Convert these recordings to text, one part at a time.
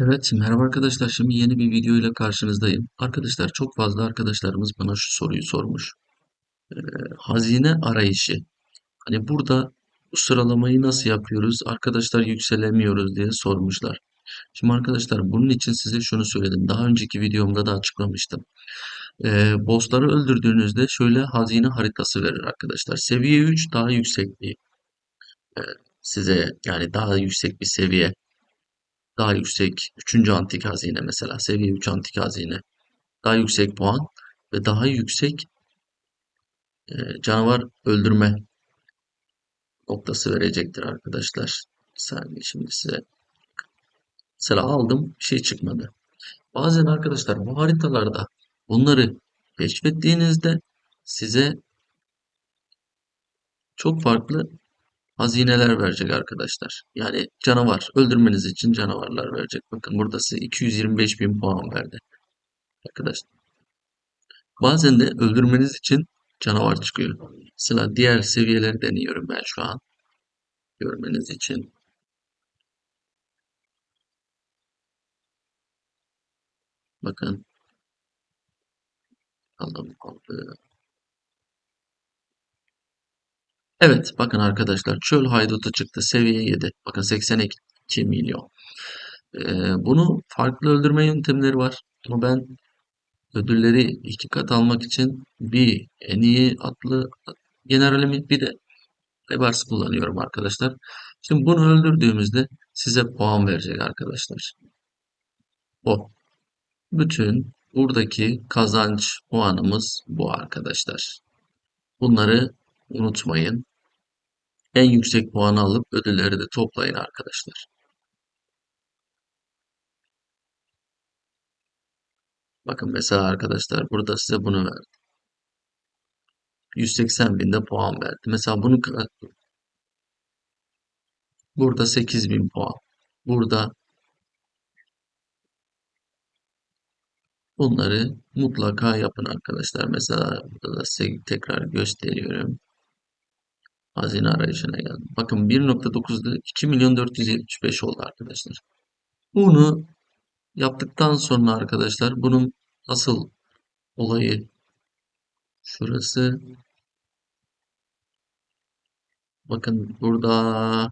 Evet, merhaba arkadaşlar. Şimdi yeni bir video ile karşınızdayım. Arkadaşlar çok fazla arkadaşlarımız bana şu soruyu sormuş. Ee, hazine arayışı. Hani burada bu sıralamayı nasıl yapıyoruz? Arkadaşlar yükselemiyoruz diye sormuşlar. Şimdi arkadaşlar bunun için size şunu söyledim. Daha önceki videomda da açıklamıştım. Ee, bossları öldürdüğünüzde şöyle hazine haritası verir arkadaşlar. Seviye 3 daha yüksek bir e, size yani daha yüksek bir seviye daha yüksek üçüncü antik hazine mesela seviye 3 antik hazine daha yüksek puan ve daha yüksek e, canavar öldürme noktası verecektir arkadaşlar. Bir şimdi size mesela aldım şey çıkmadı. Bazen arkadaşlar bu haritalarda bunları keşfettiğinizde size çok farklı hazineler verecek arkadaşlar. Yani canavar öldürmeniz için canavarlar verecek. Bakın burada size 225 bin puan verdi arkadaşlar. Bazen de öldürmeniz için canavar çıkıyor. Mesela diğer seviyeleri deniyorum ben şu an. Görmeniz için. Bakın. Aldım aldı. Evet bakın arkadaşlar çöl haydutu çıktı seviye 7. Bakın 82 milyon. Ee, bunu farklı öldürme yöntemleri var. Ama ben ödülleri iki kat almak için bir en iyi atlı generalimi bir de Rebars kullanıyorum arkadaşlar. Şimdi bunu öldürdüğümüzde size puan verecek arkadaşlar. O. Bütün buradaki kazanç puanımız bu arkadaşlar. Bunları unutmayın. En yüksek puanı alıp ödülleri de toplayın arkadaşlar. Bakın mesela arkadaşlar burada size bunu verdi. 180 binde puan verdi. Mesela bunu burada 8000 puan. Burada bunları mutlaka yapın arkadaşlar. Mesela burada da size tekrar gösteriyorum. Hazine arayışına geldim. Bakın 1.9'da 2 milyon 475 oldu arkadaşlar. Bunu yaptıktan sonra arkadaşlar bunun asıl olayı şurası. Bakın burada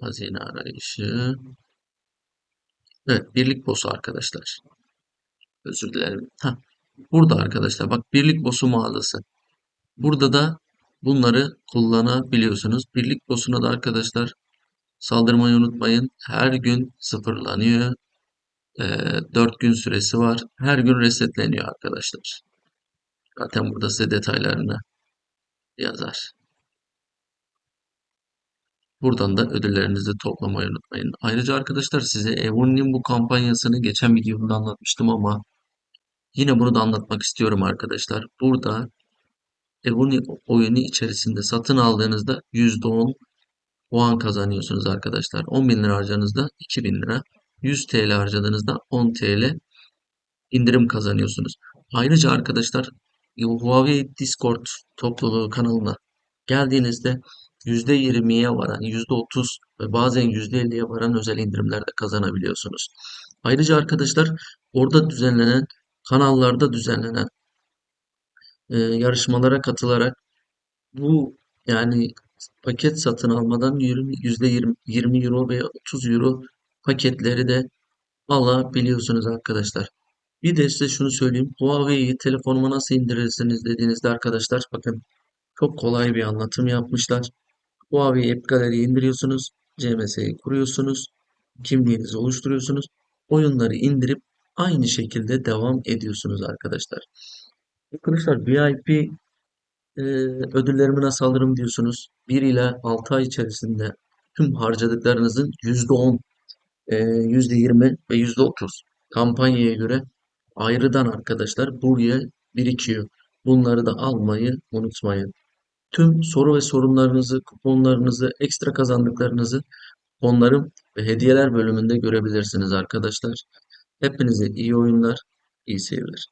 hazine arayışı. Evet birlik boss'u arkadaşlar. Özür dilerim. Heh, burada arkadaşlar bak birlik boss'u mağazası. Burada da bunları kullanabiliyorsunuz. Birlik boss'una da arkadaşlar saldırmayı unutmayın. Her gün sıfırlanıyor. E, 4 gün süresi var. Her gün resetleniyor arkadaşlar. Zaten burada size detaylarını yazar. Buradan da ödüllerinizi toplamayı unutmayın. Ayrıca arkadaşlar size Evoni'nin bu kampanyasını geçen videomda anlatmıştım ama yine bunu da anlatmak istiyorum arkadaşlar. Burada Evoni oyunu içerisinde satın aldığınızda %10 puan kazanıyorsunuz arkadaşlar. 10 bin lira harcadığınızda 2000 lira. 100 TL harcadığınızda 10 TL indirim kazanıyorsunuz. Ayrıca arkadaşlar Huawei Discord topluluğu kanalına geldiğinizde %20'ye varan, %30 ve bazen %50'ye varan özel indirimler de kazanabiliyorsunuz. Ayrıca arkadaşlar orada düzenlenen kanallarda düzenlenen e, yarışmalara katılarak bu yani paket satın almadan %20, 20 euro ve 30 euro paketleri de alabiliyorsunuz arkadaşlar. Bir de size şunu söyleyeyim. Huawei'yi telefonuma nasıl indirirsiniz dediğinizde arkadaşlar bakın çok kolay bir anlatım yapmışlar. Huawei App Gallery'yi indiriyorsunuz. CMS'yi kuruyorsunuz. Kimliğinizi oluşturuyorsunuz. Oyunları indirip aynı şekilde devam ediyorsunuz arkadaşlar. Arkadaşlar VIP e, ödüllerimi nasıl alırım diyorsunuz. 1 ile 6 ay içerisinde tüm harcadıklarınızın %10, e, %20 ve %30 kampanyaya göre ayrıdan arkadaşlar buraya birikiyor. Bunları da almayı unutmayın. Tüm soru ve sorunlarınızı, kuponlarınızı, ekstra kazandıklarınızı onların ve hediyeler bölümünde görebilirsiniz arkadaşlar. Hepinize iyi oyunlar, iyi seyirler.